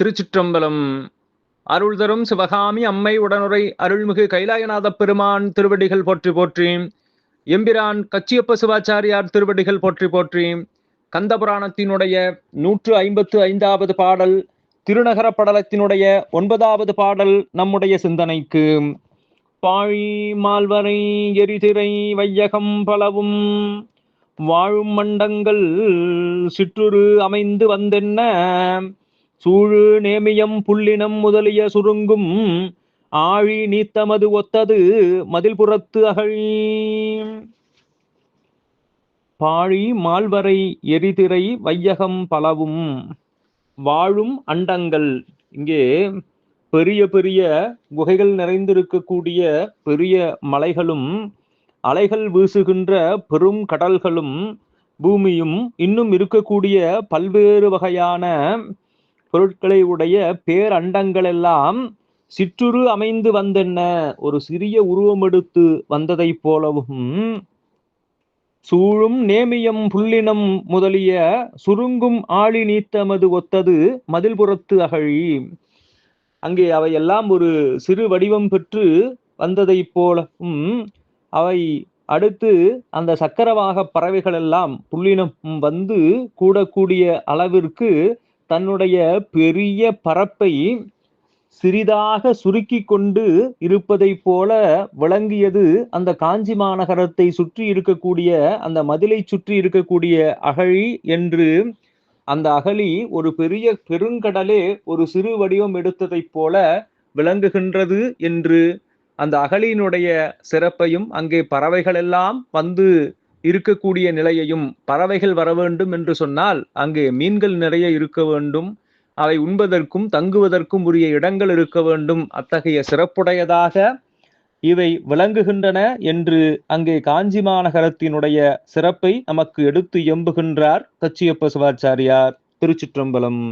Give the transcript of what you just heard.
திருச்சிற்றம்பலம். அருள் தரும் சிவகாமி அம்மை உடனுரை அருள்மிகு கைலாயநாத பெருமான் திருவடிகள் போற்றி போற்றி. எம்பிரான் கச்சியப்ப சிவாச்சாரியார் திருவடிகள் போற்றி போற்றி. கந்தபுராணத்தினுடைய நூற்று ஐம்பத்து ஐந்தாவது பாடல் திருநகர படலத்தினுடைய ஒன்பதாவது பாடல் நம்முடைய சிந்தனைக்கு. பாழி மால்வரை எரிதிரை வையகம் பலவும் வாழும் மண்டங்கள் சிற்றுரு அமைந்து வந்தென்ன சூழு நேமியம் புல்லினம் முதலிய சுருங்கும் ஆழி நீத்தமது ஒத்தது மதில் புறத்து அகழி. பாழி மால்வரை எரிதிரை வையகம் பலவும் வாழும் அண்டங்கள். இங்கே பெரிய பெரிய குகைகள் நிறைந்திருக்கக்கூடிய பெரிய மலைகளும் அலைகள் வீசுகின்ற பெரும் கடல்களும் பூமியும் இன்னும் இருக்கக்கூடிய பல்வேறு வகையான பொருட்களை உடைய பேரண்டங்கள் எல்லாம் சிற்றுரு அமைந்து வந்தென்ன? ஒரு சிறிய உருவம் எடுத்து வந்ததைப் போலவும் சூழும் நேமியம் புல்லினம் முதலிய சுருங்கும் ஆழி நீத்தமது ஒத்தது மதில்புறத்து அகழி. அங்கே அவையெல்லாம் ஒரு சிறு வடிவம் பெற்று வந்ததைப் போலவும் அவை அடுத்து அந்த சக்கரவாக பறவைகள் எல்லாம் புள்ளினம் வந்து கூடக்கூடிய அளவிற்கு தன்னுடைய பெரிய பரப்பை சிறிதாக சுருக்கி கொண்டு இருப்பதை போல விளங்கியது அந்த காஞ்சி மாநகரத்தை சுற்றி இருக்கக்கூடிய அந்த மதிலை சுற்றி இருக்கக்கூடிய அகழி என்று அந்த அகழி ஒரு பெரிய பெருங்கடலே ஒரு சிறு வடிவம் எடுத்ததைப் போல விளங்குகின்றது என்று அந்த அகழியினுடைய சிறப்பையும் அங்கே பறவைகள் எல்லாம் வந்து இருக்கக்கூடிய நிலையையும் பறவைகள் வர வேண்டும் என்று சொன்னால் அங்கே மீன்கள் நிறைய இருக்க வேண்டும். அவை உண்பதற்கும் தங்குவதற்கும் உரிய இடங்கள் இருக்க வேண்டும். அத்தகைய சிறப்புடையதாக இவை விளங்குகின்றன என்று அங்கே காஞ்சி மாநகரத்தினுடைய சிறப்பை நமக்கு எடுத்து எம்புகின்றார் கச்சியப்ப சிவாச்சாரியார். திருச்சிற்றம்பலம்.